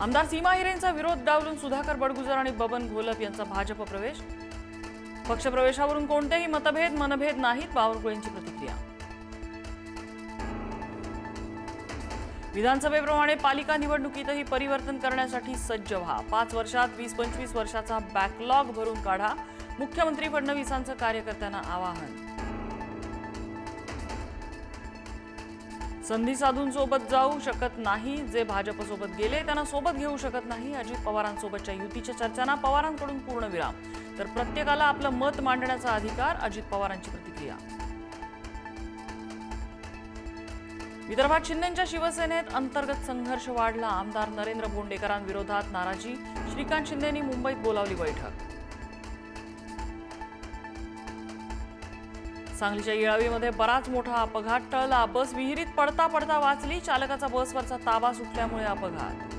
आमदार सीमा हिरेंचा विरोध डावलून सुधाकर बडगुजर आणि बबन घोलप यांचा भाजप प्रवेश. पक्षप्रवेशावरून कोणतेही मतभेद मनभेद नाहीत बावरकुळेंची प्रतिक्रिया. विधानसभेप्रमाणे पालिका निवडणुकीतही परिवर्तन करण्यासाठी सज्ज व्हा. पाच वर्षात वीस पंचवीस वर्षाचा बॅकलॉग भरून काढा. मुख्यमंत्री फडणवीसांचं कार्यकर्त्यांना आवाहन. संधी साधून सोबत जाऊ शकत नाही. जे भाजपसोबत गेले त्यांना सोबत घेऊ शकत नाही. अजित पवारांसोबतच्या युतीच्या चर्चांना पवारांकडून पूर्णविराम तर प्रत्येकाला आपलं मत मांडण्याचा अधिकार अजित पवारांची प्रतिक्रिया. विदर्भात शिंदेच्या शिवसेनेत अंतर्गत संघर्ष वाढला. आमदार नरेंद्र बोंडेकरांविरोधात नाराजी. श्रीकांत शिंदेनी मुंबईत बोलावली बैठक. सांगलीच्या येळावीमध्ये बराच मोठा अपघात टळला. बस विहिरीत पडता पडता वाचली. चालकाचा बसवरचा ताबा सुटल्यामुळे अपघात.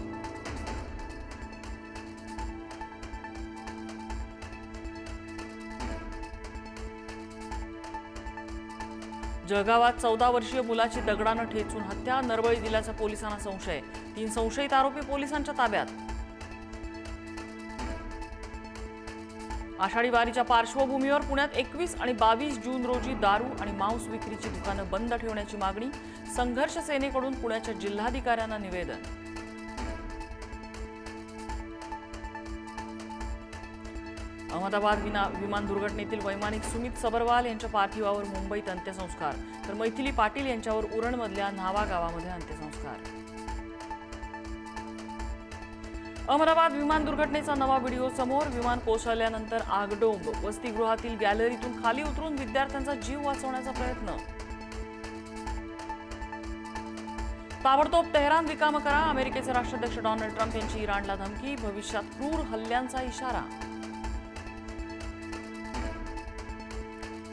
जळगावात चौदा वर्षीय मुलाची दगडानं ठेचून हत्या नरबळी दिल्याचा पोलिसांना संशय. तीन संशयित आरोपी पोलिसांच्या ताब्यात. आषाढी वारीच्या पार्श्वभूमीवर पुण्यात एकवीस आणि बावीस जून रोजी दारू आणि मांस विक्रीची दुकानं बंद ठेवण्याची मागणी संघर्ष सेनेकडून पुण्याच्या जिल्हाधिकाऱ्यांना निवेदन. अहमदाबाद विना विमान दुर्घटनेतील वैमानिक सुमित सबरवाल यांच्या पार्थिवावर मुंबईत अंत्यसंस्कार तर मैथिली पाटील यांच्यावर उरणमधल्या न्हावा गावामध्ये अंत्यसंस्कार. अहमदाबाद विमान दुर्घटनेचा नवा व्हिडिओ समोर विमान कोसळल्यानंतर आगडोंब. वसतिगृहातील गॅलरीतून खाली उतरून विद्यार्थ्यांचा जीव वाचवण्याचा प्रयत्न. ताबडतोब तेहरान रिकाम करा. अमेरिकेचे राष्ट्राध्यक्ष डोनाल्ड ट्रम्प यांची इराणला धमकी. भविष्यात क्रूर हल्ल्यांचा इशारा.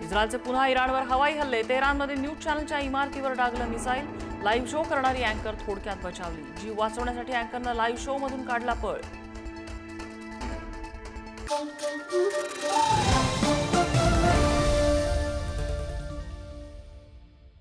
इस्रायलचे पुन्हा इराणवर हवाई हल्ले. तेहरानमध्ये न्यूज चॅनलच्या इमारतीवर डागलं मिसाईल. लाईव्ह शो करणारी अँकर थोडक्यात बचावली. जीव वाचवण्यासाठी अँकरनं लाईव्ह शो मधून काढला पळ.